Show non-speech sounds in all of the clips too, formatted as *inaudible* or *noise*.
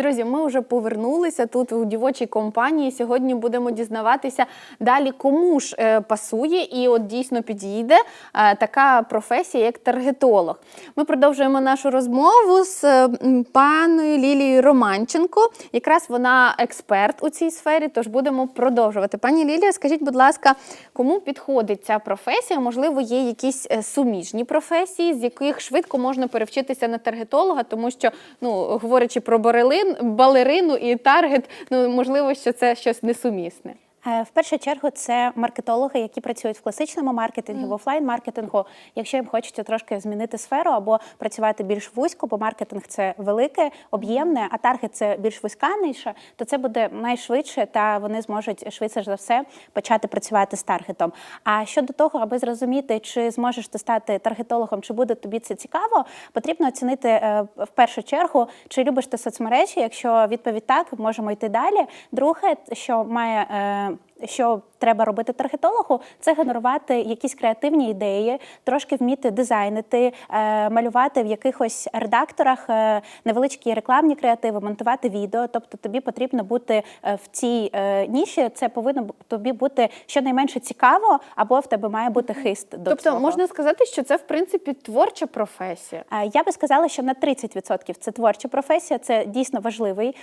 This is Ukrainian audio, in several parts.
Друзі, ми вже повернулися тут у дівочій компанії. Сьогодні будемо дізнаватися далі, кому ж е, пасує і от дійсно підійде е, така професія, як таргетолог. Ми продовжуємо нашу розмову з е, паною Лілією Романченко. Якраз вона експерт у цій сфері, тож будемо продовжувати. Пані Лілія, скажіть, будь ласка, кому підходить ця професія? Можливо, є якісь суміжні професії, з яких швидко можна перевчитися на таргетолога, тому що, ну, говорячи про барелин, балерину і таргет, ну можливо, що це щось несумісне. Е, В першу чергу це маркетологи, які працюють в класичному маркетингу, в офлайн-маркетингу. Якщо їм хочеться трошки змінити сферу або працювати більш вузько, бо маркетинг це велике, об'ємне, а таргет це більш вузька ниша, то це буде найшвидше, та вони зможуть швидше за все почати працювати з таргетом. А щодо того, аби зрозуміти, чи зможеш ти стати таргетологом, чи буде тобі це цікаво, потрібно оцінити е, в першу чергу, чи любиш ти соцмережі. Якщо відповідь так, можемо йти далі. Друге, що має Trump що треба робити таргетологу, це генерувати якісь креативні ідеї, трошки вміти дизайнити, е, малювати в якихось редакторах е, невеличкі рекламні креативи, монтувати відео. Тобто тобі потрібно бути е, в цій ніші. Це повинно тобі бути щонайменше цікаво, або в тебе має бути хист до тобто, цього. можна сказати, що це в принципі творча професія. Я би сказала, що на 30% це творча професія, це дійсно важливий,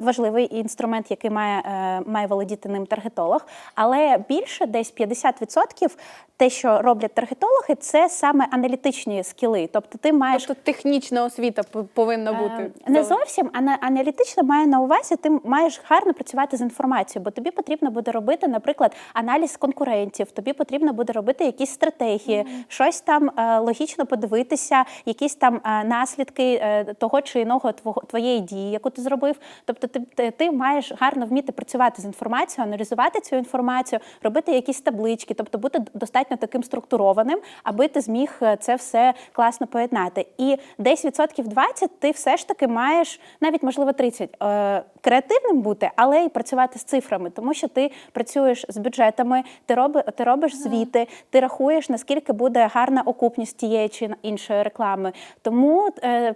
важливий інструмент, який має, має володіти ним таргетолог. Але більше, десь 50% те, що роблять таргетологи, це саме аналітичні скіли. Тобто ти маєш Тобто технічна освіта повинна бути. Е, Не зовсім, а аналітично має на увазі, ти маєш гарно працювати з інформацією, бо тобі потрібно буде робити, наприклад, аналіз конкурентів, тобі потрібно буде робити якісь стратегії, щось там е, логічно подивитися, якісь там е, наслідки е, того чи іного твого твоєї дії, яку ти зробив. Тобто, ти, ти, ти маєш гарно вміти працювати з інформацією, аналізувати цю інформацію, робити якісь таблички, тобто бути достатньо таким структурованим, аби ти зміг е, це все класно поєднати. І десь відсотків 20 ти все ж таки маєш, навіть можливо 30, е, креативним бути, але й працювати з цифрами, тому що ти працюєш з бюджетами, ти роби, ти робиш звіти, ти рахуєш, наскільки буде гарна окупність тієї чи іншої реклами. Тому, е,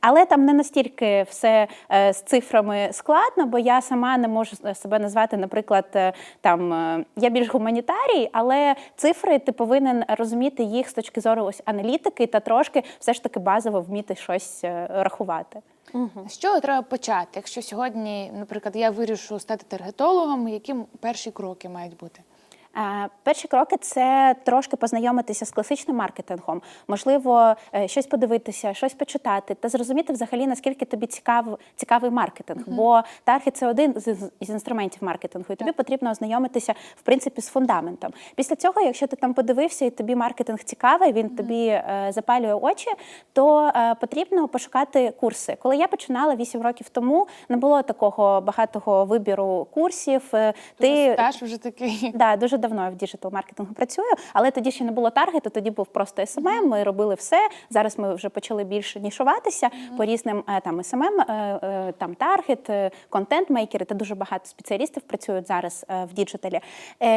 але там не настільки все з цифрами складно, бо я сама не можу себе назвати, наприклад, там е, я більш гуманітарій, але цифри ти повинен розуміти їх з точки зору ось аналітики та трошки все ж таки базово вміти щось рахувати. рахувати. З чого треба почати? Якщо сьогодні, наприклад, я вирішу стати таргетологом, які перші кроки мають бути? Е, Перші кроки це трошки познайомитися з класичним маркетингом, можливо, е, щось подивитися, щось почитати та зрозуміти взагалі, наскільки тобі цікав, цікавий маркетинг. Бо таргет це один з, інструментів маркетингу, і тобі потрібно ознайомитися в принципі з фундаментом. Після цього, якщо ти там подивився і тобі маркетинг цікавий, він тобі е, запалює очі, то е, потрібно пошукати курси. Коли я починала 8 років тому, не було такого багатого вибіру курсів. Е, Ти Стаж вже такий. Да, дуже давно я в діджитал маркетингу працюю, але тоді ще не було таргету, тоді був просто SMM, Ми робили все. Зараз ми вже почали більше нішуватися по різним е, там SMM, е, е, там таргет, контент-мейкери. Та дуже багато спеціалістів працюють зараз в діджиталі.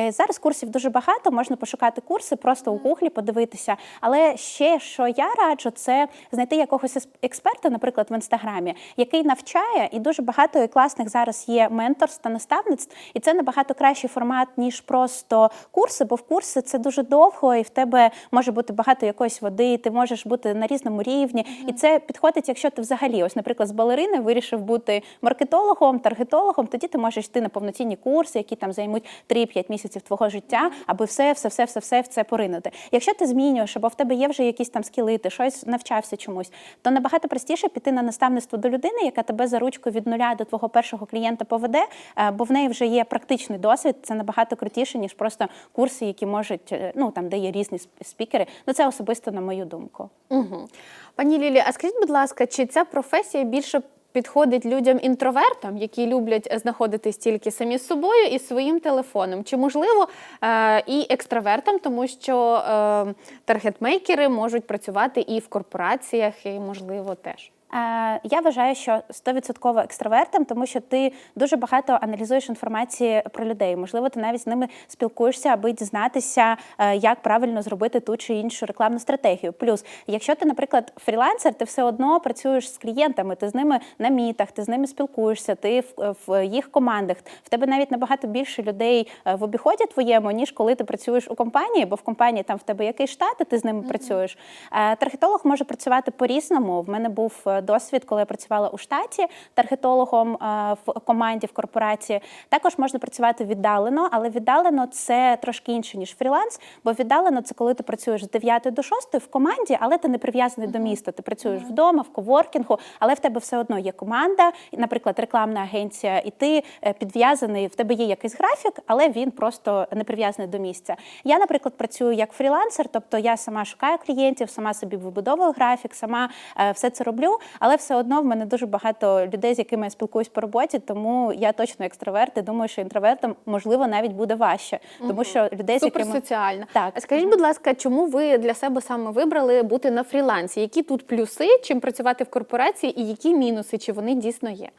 Зараз курсів дуже багато. Можна пошукати курси, просто у гуглі подивитися. Але ще що я раджу, це знайти якогось експерта, наприклад, в інстаграмі, який навчає, і дуже багато класних зараз є менторств та наставництв, і це набагато кращий формат ніж просто курси, бо в курси це дуже довго, і в тебе може бути багато якоїсь води, ти можеш бути на різному рівні. І це підходить, якщо ти взагалі, ось, наприклад, з балерини вирішив бути маркетологом, таргетологом, тоді ти можеш йти на повноцінні курси, які там займуть 3-5 місяців твого життя, аби все, все, все, все, все в це поринути. Якщо ти змінюєш, або в тебе є вже якісь там скіли, ти щось навчався чомусь, то набагато простіше піти на наставництво до людини, яка тебе за ручку від нуля до твого першого клієнта поведе, е, бо в неї вже є практичний досвід. Це набагато крутіше, ніж просто курси, які можуть, е, ну там де є різні спікери. Ну це особисто на мою думку. Угу. Пані Лілі, а скажіть, будь ласка, чи ця професія більше підходить людям-інтровертам, які люблять знаходитись тільки самі з собою і своїм телефоном? Чи можливо е, і екстравертам, тому що е, таргетмейкери можуть працювати і в корпораціях, і можливо теж? Е, Я вважаю, що 100% екстравертом, тому що ти дуже багато аналізуєш інформації про людей. Можливо, ти навіть з ними спілкуєшся, аби дізнатися, е, як правильно зробити ту чи іншу рекламну стратегію. Плюс, якщо ти, наприклад, фрілансер, ти все одно працюєш з клієнтами, ти з ними на мітах, ти з ними спілкуєшся, ти в, в їх командах. В тебе навіть набагато більше людей е, в обіході твоєму, ніж коли ти працюєш у компанії, бо в компанії там в тебе який штат, і ти з ними працюєш. Е, Таргетолог може працювати по-різному. В мене був е, досвід, коли я працювала у штаті таргетологом е, в команді, в корпорації. Також можна працювати віддалено, але віддалено це трошки інше, ніж фріланс, бо віддалено це коли ти працюєш з 9 до 6 в команді, але ти не прив'язаний до міста. Ти працюєш вдома, в коворкінгу, але в тебе все одно є команда, наприклад, рекламна агенція, і ти е, підв'язаний, в тебе є якийсь графік, але він просто не прив'язаний до місця. Я, наприклад, працюю як фрілансер, тобто я сама шукаю клієнтів, сама собі вибудовую графік, сама е, все це роблю, але все одно в мене дуже багато людей, з якими я спілкуюсь по роботі, тому я точно екстраверт і думаю, що інтровертам можливо навіть буде важче, тому що людей, з якими соціальна Так. Скажіть, будь ласка, чому ви для себе саме вибрали бути на фрілансі? Які тут плюси, чим працювати в корпорації, і які мінуси, чи вони дійсно є?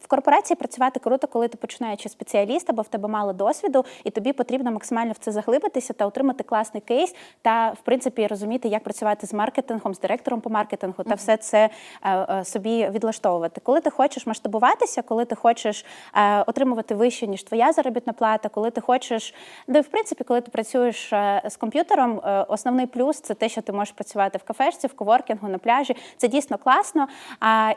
В корпорації працювати круто, коли ти починаючи спеціаліст, або в тебе мало досвіду, і тобі потрібно максимально в це заглибитися та отримати класний кейс, та в принципі розуміти, як працювати з маркетингом, з директором по маркетингу, та все це е, е, собі відлаштовувати. Коли ти хочеш масштабуватися, коли ти хочеш е, отримувати вище ніж твоя заробітна плата, коли ти хочеш, де в принципі, коли ти працюєш з комп'ютером, основний плюс це те, що ти можеш працювати в кафешці, в коворкінгу, на пляжі. Це дійсно класно.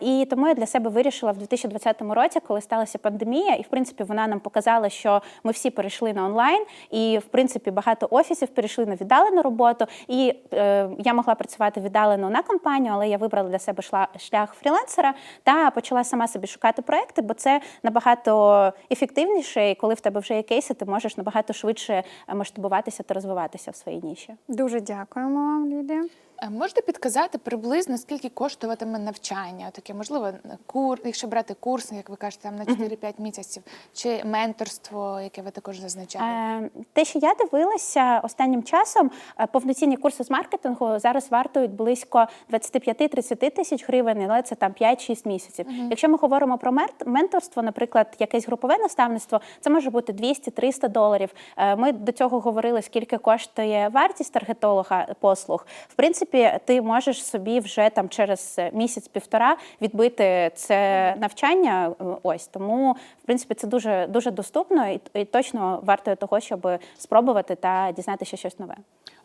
І тому я для себе вирішила в 2020 році, коли сталася пандемія, і в принципі вона нам показала, що ми всі перейшли на онлайн, і в принципі багато офісів перейшли на віддалену роботу. І е, я могла працювати віддалено на компанію, але я вибрала для себе шла- шлях фрілансера та почала сама собі шукати проекти, бо це набагато ефективніше, і коли в тебе вже є кейси, ти можеш набагато швидше е, масштабуватися та розвиватися в своїй ніші. Дуже дякуємо вам, Лілія. Можете підказати приблизно, скільки коштуватиме навчання? Таке, можливо, кур, якщо брати курс, як ви кажете, там на 4-5 місяців, чи менторство, яке ви також зазначали? Е, Те, що я дивилася останнім часом, е, повноцінні курси з маркетингу зараз вартують близько 25-30 тисяч гривень, але це там 5-6 місяців. Якщо ми говоримо про менторство, наприклад, якесь групове наставництво, це може бути 200-300 доларів. Е, Ми до цього говорили, скільки коштує вартість таргетолога послуг. В принципі, ти можеш собі вже там через місяць-півтора відбити це навчання. е, Ось тому, в принципі, це дуже дуже доступно і, і точно варто того, щоб спробувати та дізнатися щось нове.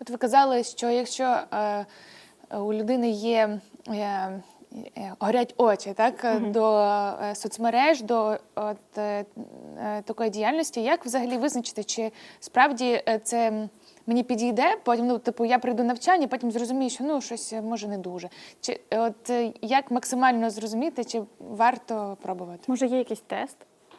От ви казали, що якщо е, у людини є. Е, е, Горять очі так е, до е, соцмереж, до от, е, е, такої діяльності. Як взагалі визначити, чи справді е, це мені підійде? Потім, ну типу, я прийду навчання, потім зрозумію, що ну щось е, може не дуже. Чи е, от е, як максимально зрозуміти, чи варто пробувати? Може, є якийсь тест?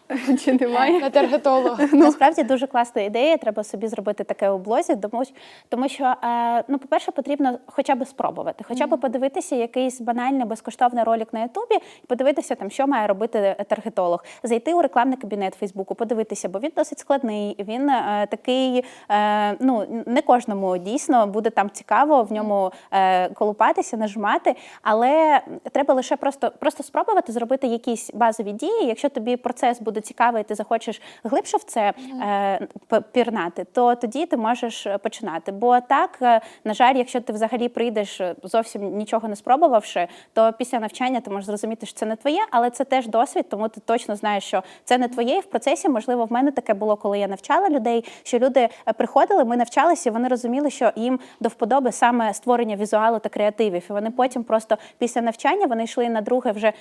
*laughs* Чи немає? На таргетолога. *laughs* Насправді дуже класна ідея. Треба собі зробити таке у блозі, тому, що- тому що, е, ну, по-перше, потрібно хоча б спробувати, хоча б подивитися якийсь банальний безкоштовний ролик на Ютубі і подивитися, там, що має робити таргетолог. Зайти у рекламний кабінет Фейсбуку, подивитися, бо він досить складний. Він е, такий, е, ну не кожному дійсно буде там цікаво в ньому е, колупатися, нажимати, але треба лише просто, просто спробувати зробити якісь базові дії. Якщо тобі процес буде цікавий, і ти захочеш глибше в це е, пірнати, то тоді ти можеш е, починати. Бо так, е, на жаль, якщо ти взагалі прийдеш е, зовсім нічого не спробувавши, то після навчання ти можеш зрозуміти, що це не твоє, але це теж досвід, тому ти точно знаєш, що це не твоє. І в процесі, можливо, в мене таке було, коли я навчала людей, що люди приходили, ми навчалися, і вони розуміли, що їм до вподоби саме створення візуалу та креативів. І вони потім просто після навчання вони йшли на друге вже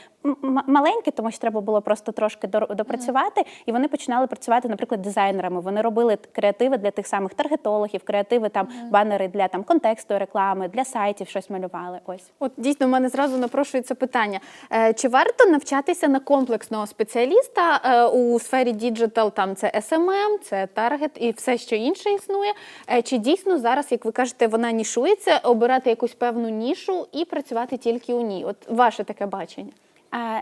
маленьке, тому що треба було просто трошки дор- допрацювати. І вони починали працювати, наприклад, дизайнерами. Вони робили креативи для тих самих таргетологів, креативи там банери для там контексту реклами, для сайтів щось малювали. Ось. От дійсно, в мене зразу напрошується питання: Е, чи варто навчатися на комплексного спеціаліста е, у сфері діджитал? Там це SMM, це таргет і все, що інше існує. Е, Чи дійсно зараз, як ви кажете, вона нішується, обирати якусь певну нішу і працювати тільки у ній? От ваше таке бачення.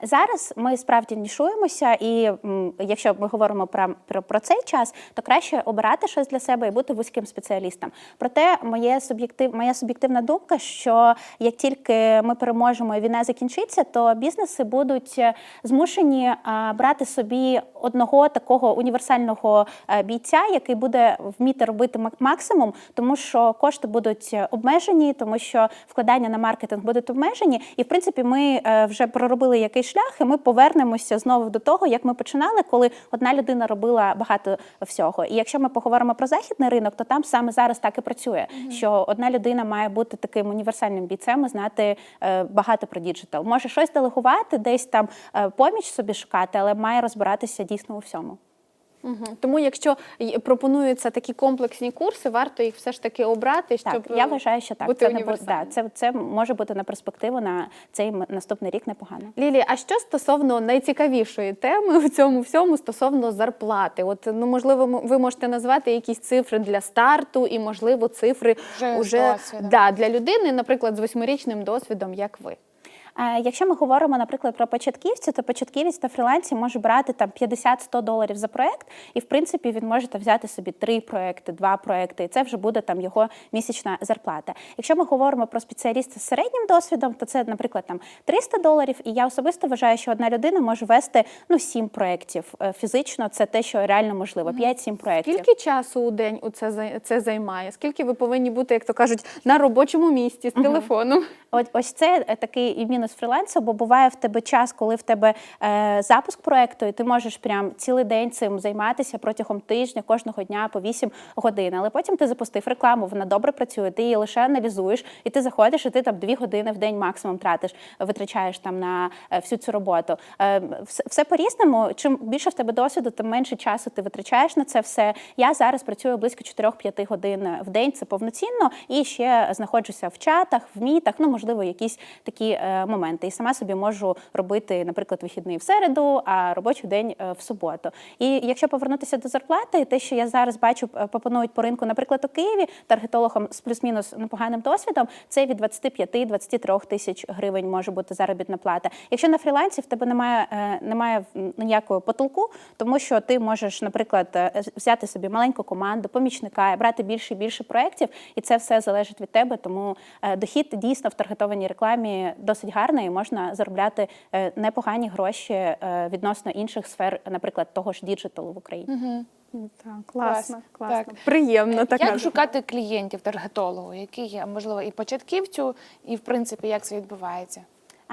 Зараз ми справді нішуємося, і якщо ми говоримо про, про, про цей час, то краще обирати щось для себе і бути вузьким спеціалістом. Проте моє суб'єктив, моя суб'єктивна думка, що як тільки ми переможемо і війна закінчиться, то бізнеси будуть е, змушені е, брати собі одного такого універсального е, бійця, який буде вміти робити мак- максимум, тому що кошти будуть обмежені, тому що вкладання на маркетинг будуть обмежені. І в принципі, ми вже проробили якийсь шлях, і ми повернемося знову до того, як ми починали, коли одна людина робила багато всього. І якщо ми поговоримо про західний ринок, то там саме зараз так і працює, що одна людина має бути таким універсальним бійцем і знати е, багато про діджитал. Може щось делегувати, десь там е, поміч собі шукати, але має розбиратися дійсно у всьому. Мгм. Тому, якщо пропонуються такі комплексні курси, варто їх все ж таки обрати, щоб Так, я вважаю, що так. бути Це, не да, це, це може бути на перспективу на цей м- наступний рік непогано. Лілі, а що стосовно найцікавішої теми в цьому всьому стосовно зарплати? От ну можливо, ви можете назвати якісь цифри для старту, і можливо цифри Вже досвідом. да, для людини, наприклад, з восьмирічним досвідом, як ви. Е, Якщо ми говоримо, наприклад, про початківців, то початківець на фрілансі може брати там 50-100 доларів за проект, і в принципі він може там взяти собі три проекти, два проекти, і це вже буде там його місячна зарплата. Якщо ми говоримо про спеціаліста з середнім досвідом, то це, наприклад, там 300 доларів. І я особисто вважаю, що одна людина може вести ну сім проєктів. Е, Фізично це те, що реально можливо. 5-7 проєктів. Скільки часу у день у це це займає? Скільки ви повинні бути, як то кажуть, на робочому місці з телефоном? От ось це е, такий і мінус фрілансу, бо буває в тебе час, коли в тебе е, запуск проекту, і ти можеш прям цілий день цим займатися протягом тижня, кожного дня по 8 годин. Але потім ти запустив рекламу, вона добре працює, ти її лише аналізуєш, і ти заходиш, і ти там 2 години в день максимум тратиш, витрачаєш там на е, всю цю роботу. Е, все, все по-різному. Чим більше в тебе досвіду, тим менше часу ти витрачаєш на це все. Я зараз працюю близько 4-5 годин в день. Це повноцінно, і ще знаходжуся в чатах, в мітах. Ну можливо, якісь такі е, моменти. І сама собі можу робити, наприклад, вихідний в середу, а робочий день е, в суботу. І якщо повернутися до зарплати, те, що я зараз бачу, е, пропонують по ринку, наприклад, у Києві таргетологам з плюс-мінус непоганим досвідом, це від 25-23 тисяч гривень може бути заробітна плата. Якщо на фрілансі в тебе немає, е, немає ніякого потолку, тому що ти можеш, наприклад, взяти собі маленьку команду, помічника, брати більше і більше проєктів, і це все залежить від тебе. Тому дохід дійсно в таргетованій рекламі досить гарний, і можна заробляти е, непогані гроші е, відносно інших сфер, наприклад, того ж діджиталу в Україні. Так, класно, класно. Так. Приємно так. Як шукати клієнтів таргетологу, які є, можливо, і початківцю, і в принципі, як це відбувається?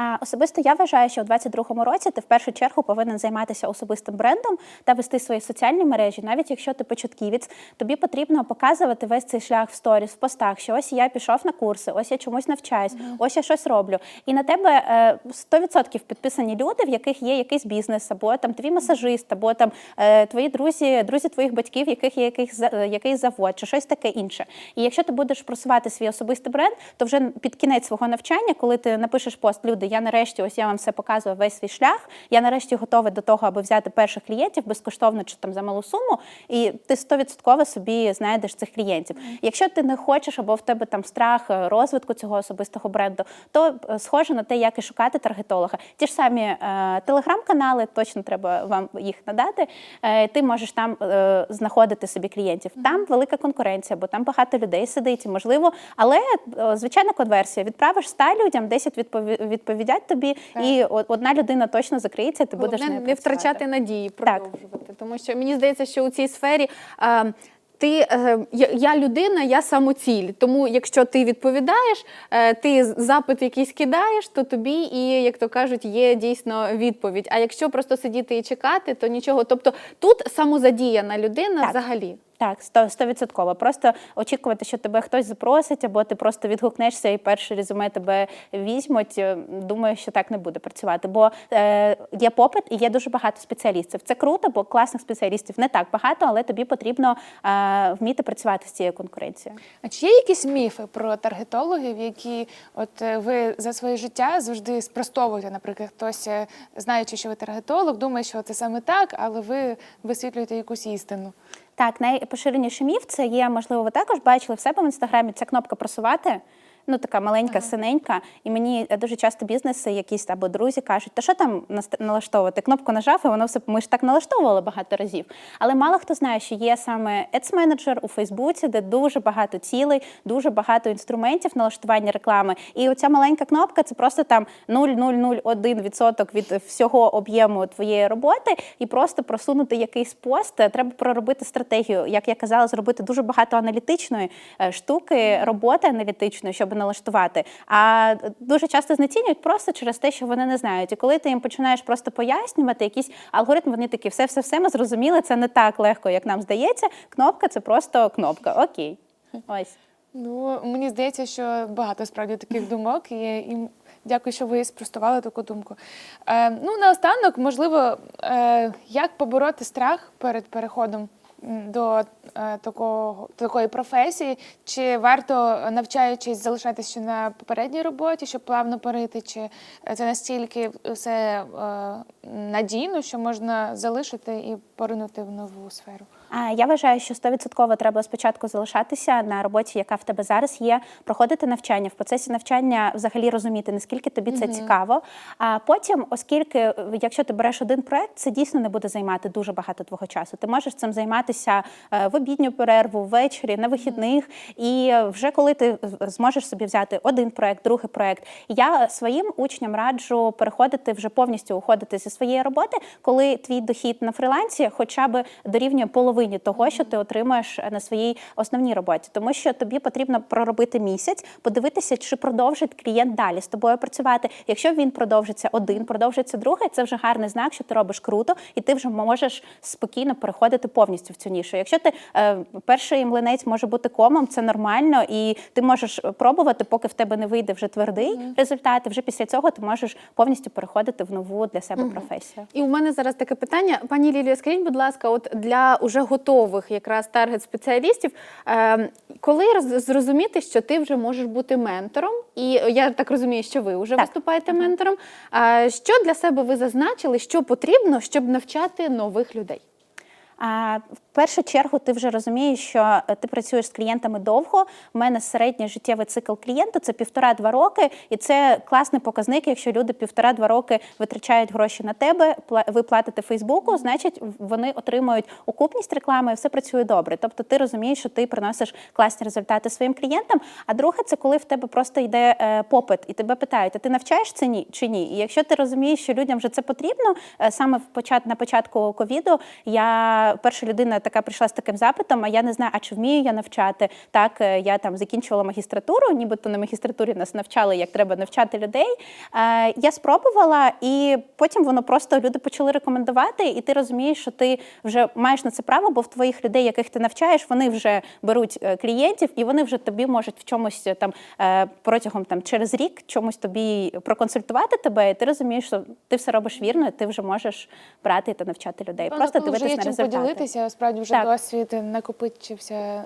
А особисто я вважаю, що у 22-му році ти в першу чергу повинен займатися особистим брендом та вести свої соціальні мережі. Навіть якщо ти початківець, тобі потрібно показувати весь цей шлях в сторіс, в постах, що ось я пішов на курси, ось я чомусь навчаюсь, ось я щось роблю. І на тебе е, 100% підписані люди, в яких є якийсь бізнес, або там твій масажист, або там е, твої друзі, друзі твоїх батьків, в яких є якийсь, е, якийсь завод, чи щось таке інше. І якщо ти будеш просувати свій особистий бренд, то вже під кінець свого навчання, коли ти напишеш пост, люди, я нарешті ось я вам все показую весь свій шлях. Я нарешті готовий до того, аби взяти перших клієнтів безкоштовно чи там за малу суму, і ти 100% собі знайдеш цих клієнтів. Якщо ти не хочеш, або в тебе там страх е, розвитку цього особистого бренду, то е, схоже на те, як і шукати таргетолога. Ті ж самі е, телеграм-канали, точно треба вам їх надати. Е, ти можеш там е, знаходити собі клієнтів. Там велика конкуренція, бо там багато людей сидить, можливо, але е, звичайна конверсія. Відправиш 100 людям, 10 відпові- відповідять тобі, і одна людина точно закриється. Ти будеш Головне нею не працювати. втрачати надії, Так. продовжувати. Тому що мені здається, що у цій сфері. е, ти е, я, я людина, я самоціль. Тому, якщо ти відповідаєш, е, ти запит якийсь кидаєш, то тобі і, як то кажуть, є дійсно відповідь. А якщо просто сидіти і чекати, то нічого. Тобто тут самозадіяна людина Так. взагалі. Так, стовідсотково. Просто очікувати, що тебе хтось запросить, або ти просто відгукнешся і перше резюме тебе візьмуть. е, Думаю, що так не буде працювати. Бо е, є попит і є дуже багато спеціалістів. Це круто, бо класних спеціалістів не так багато, але тобі потрібно е, вміти працювати з цією конкуренцією. А чи є якісь міфи про таргетологів, які от е, ви за своє життя завжди спростовуєте? Наприклад, хтось, е, знаючи, що ви таргетолог, думає, що це саме так, але ви висвітлюєте якусь істину. Так, найпоширеніший міф це є, можливо, ви також бачили в себе в інстаграмі. ця кнопка просувати. Ну така маленька, синенька. І мені е, дуже часто бізнеси, якісь або друзі кажуть, та що там налаштовувати? Кнопку нажав, і воно все ми ж так налаштовували багато разів. Але мало хто знає, що є саме Ads Manager у Фейсбуці, де дуже багато цілей, дуже багато інструментів налаштування реклами. І оця маленька кнопка це просто там 0,001% від всього об'єму твоєї роботи, і просто просунути якийсь пост. Треба проробити стратегію. Як я казала, зробити дуже багато аналітичної е, штуки, роботи аналітичної, щоб налаштувати. А дуже часто знецінюють просто через те, що вони не знають. І коли ти їм починаєш просто пояснювати якийсь алгоритм, вони такі, все, все, все, ми зрозуміли, це не так легко, як нам здається. Кнопка це просто кнопка. Окей. Ось. Ну, мені здається, що багато справді таких думок є. І дякую, що ви спростували таку думку. Е, ну, наостанок, можливо, е, як побороти страх перед переходом до е, такого, такої професії? Чи варто, навчаючись, залишатися ще на попередній роботі, щоб плавно перейти? Чи це настільки все е, надійно, що можна залишити і поринути в нову сферу? Я вважаю, що 100% треба спочатку залишатися на роботі, яка в тебе зараз є, проходити навчання в процесі навчання, взагалі розуміти, наскільки тобі це цікаво. А потім, оскільки, е, якщо ти береш один проект, це дійсно не буде займати дуже багато твого часу. Ти можеш цим займатися е, в обідню перерву, ввечері, на вихідних. І вже коли ти зможеш собі взяти один проект, другий проект, я своїм учням раджу переходити вже повністю уходити зі своєї роботи, коли твій дохід на фрілансі хоча б дорівнює половині того, що ти отримаєш на своїй основній роботі, тому що тобі потрібно проробити місяць, подивитися, чи продовжить клієнт далі з тобою працювати. Якщо він продовжиться один, продовжиться другий, це вже гарний знак, що ти робиш круто, і ти вже можеш спокійно переходити повністю в цю нішу. Якщо ти е, перший млинець може бути комом, це нормально, і ти можеш пробувати, поки в тебе не вийде вже твердий результат. Вже після цього ти можеш повністю переходити в нову для себе професію. І у мене зараз таке питання. Пані Лілія, скажіть, будь ласка, от для уже готових якраз таргет спеціалістів, е, коли зрозуміти, що ти вже можеш бути ментором, і я так розумію, що ви вже Так. виступаєте ментором. е, що для себе ви зазначили, що потрібно, щоб навчати нових людей? Першу чергу ти вже розумієш, що е, ти працюєш з клієнтами довго. У мене середній життєвий цикл клієнта це півтора-два роки, і це класний показник. Якщо люди півтора-два роки витрачають гроші на тебе, ви платите Фейсбуку, значить вони отримують окупність реклами, і все працює добре. Тобто ти розумієш, що ти приносиш класні результати своїм клієнтам. А друге, це коли в тебе просто йде е, попит, і тебе питають, а ти навчаєш це ні чи ні? І якщо ти розумієш, що людям вже це потрібно, е, саме в почат на початку ковіду я перша людина така прийшла з таким запитом, а я не знаю, а чи вмію я навчати. Так, е, я там закінчувала магістратуру, нібито на магістратурі нас навчали, як треба навчати людей. Е, Я спробувала, і потім воно просто люди почали рекомендувати, і ти розумієш, що ти вже маєш на це право, бо в твоїх людей, яких ти навчаєш, вони вже беруть е, клієнтів, і вони вже тобі можуть в чомусь е, там протягом там через рік чомусь тобі проконсультувати тебе, і ти розумієш, що ти все робиш вірно, і ти вже можеш брати та навчати людей. Просто є на результати. поділитися, справді вже Так. досвід накопичився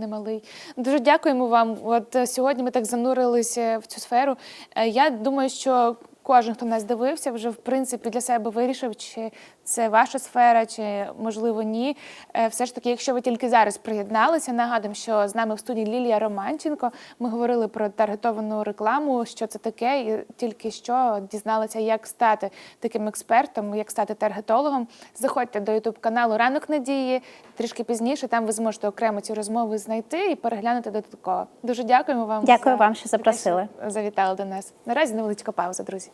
немалий. Дуже дякуємо вам. От е, сьогодні ми так занурилися в цю сферу. Е, Я думаю, що кожен, хто нас дивився, вже в принципі для себе вирішив, чи це ваша сфера, чи можливо ні. Е, Все ж таки, якщо ви тільки зараз приєдналися, нагадуємо, що з нами в студії Лілія Романченко. Ми говорили про таргетовану рекламу, що це таке, і тільки що дізналися, як стати таким експертом, як стати таргетологом. Заходьте до Ютуб каналу Ранок Надії. Трішки пізніше там ви зможете окремо ці розмови знайти і переглянути додатково. Дуже дякуємо вам. Дякую за вам, що запросили. завітали до нас. Наразі невеличка пауза, друзі.